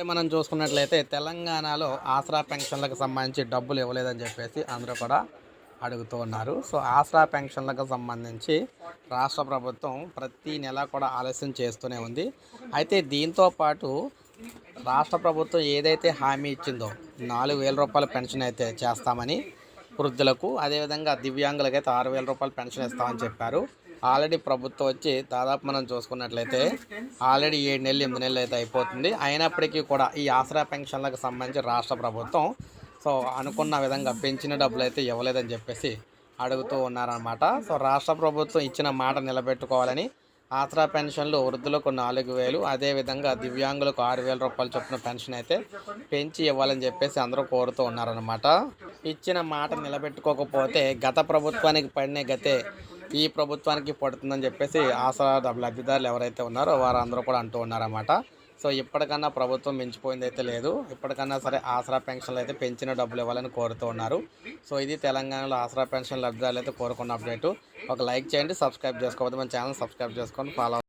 ఇప్పుడే మనం చూసుకున్నట్లయితే తెలంగాణలో ఆసరా పెన్షన్లకు సంబంధించి డబ్బులు ఇవ్వలేదని చెప్పేసి అందరూ కూడా అడుగుతూ ఉన్నారు. సో ఆసరా పెన్షన్లకు సంబంధించి రాష్ట్ర ప్రభుత్వం ప్రతి నెల కూడా ఆలస్యం చేస్తూనే ఉంది. అయితే దీంతో పాటు రాష్ట్ర ప్రభుత్వం ఏదైతే హామీ ఇచ్చిందో నాలుగు వేల రూపాయల పెన్షన్ అయితే చేస్తామని వృద్ధులకు అదేవిధంగా దివ్యాంగులకు అయితే ఆరు వేల రూపాయలు పెన్షన్ ఇస్తామని చెప్పారు. ఆల్రెడీ ప్రభుత్వం వచ్చి దాదాపు మనం చూసుకున్నట్లయితే ఆల్రెడీ ఏడు నెలలు ఎనిమిది నెలలు అయితే అయిపోతుంది. అయినప్పటికీ కూడా ఈ ఆసరా పెన్షన్లకు సంబంధించి రాష్ట్ర ప్రభుత్వం సో అనుకున్న విధంగా పెంచిన డబ్బులు అయితే ఇవ్వలేదని చెప్పేసి అడుగుతూ ఉన్నారనమాట సో రాష్ట్ర ప్రభుత్వం ఇచ్చిన మాట నిలబెట్టుకోవాలని ఆసరా పెన్షన్లు వృద్ధులకు నాలుగు వేలు. అదేవిధంగా దివ్యాంగులకు ఆరు వేల రూపాయల చొప్పున పెన్షన్ అయితే పెంచి ఇవ్వాలని చెప్పేసి అందరూ కోరుతూ ఉన్నారనమాట ఇచ్చిన మాట నిలబెట్టుకోకపోతే గత ప్రభుత్వానికి పడిన గతే ఈ ప్రభుత్వానికి పడుతుందని చెప్పేసి ఆసరా లబ్ధిదారులు ఎవరైతే ఉన్నారో వారందరూ కూడా అంటూ ఉన్నారన్నమాట. సో ఇప్పటికన్నా ప్రభుత్వం మించిపోయింది అయితే లేదు. ఇప్పటికన్నా సరే ఆసరా పెన్షన్లు అయితే పెంచిన డబ్బులు ఇవ్వాలని కోరుతూ ఉన్నారు. సో ఇది తెలంగాణలో ఆసరా పెన్షన్ లబ్ధిదారులు అయితే కోరుకున్న అప్డేట్. ఒక లైక్ చేయండి సబ్స్క్రైబ్ చేసుకోవద్దు మన ఛానల్ సబ్స్క్రైబ్ చేసుకొని ఫాలో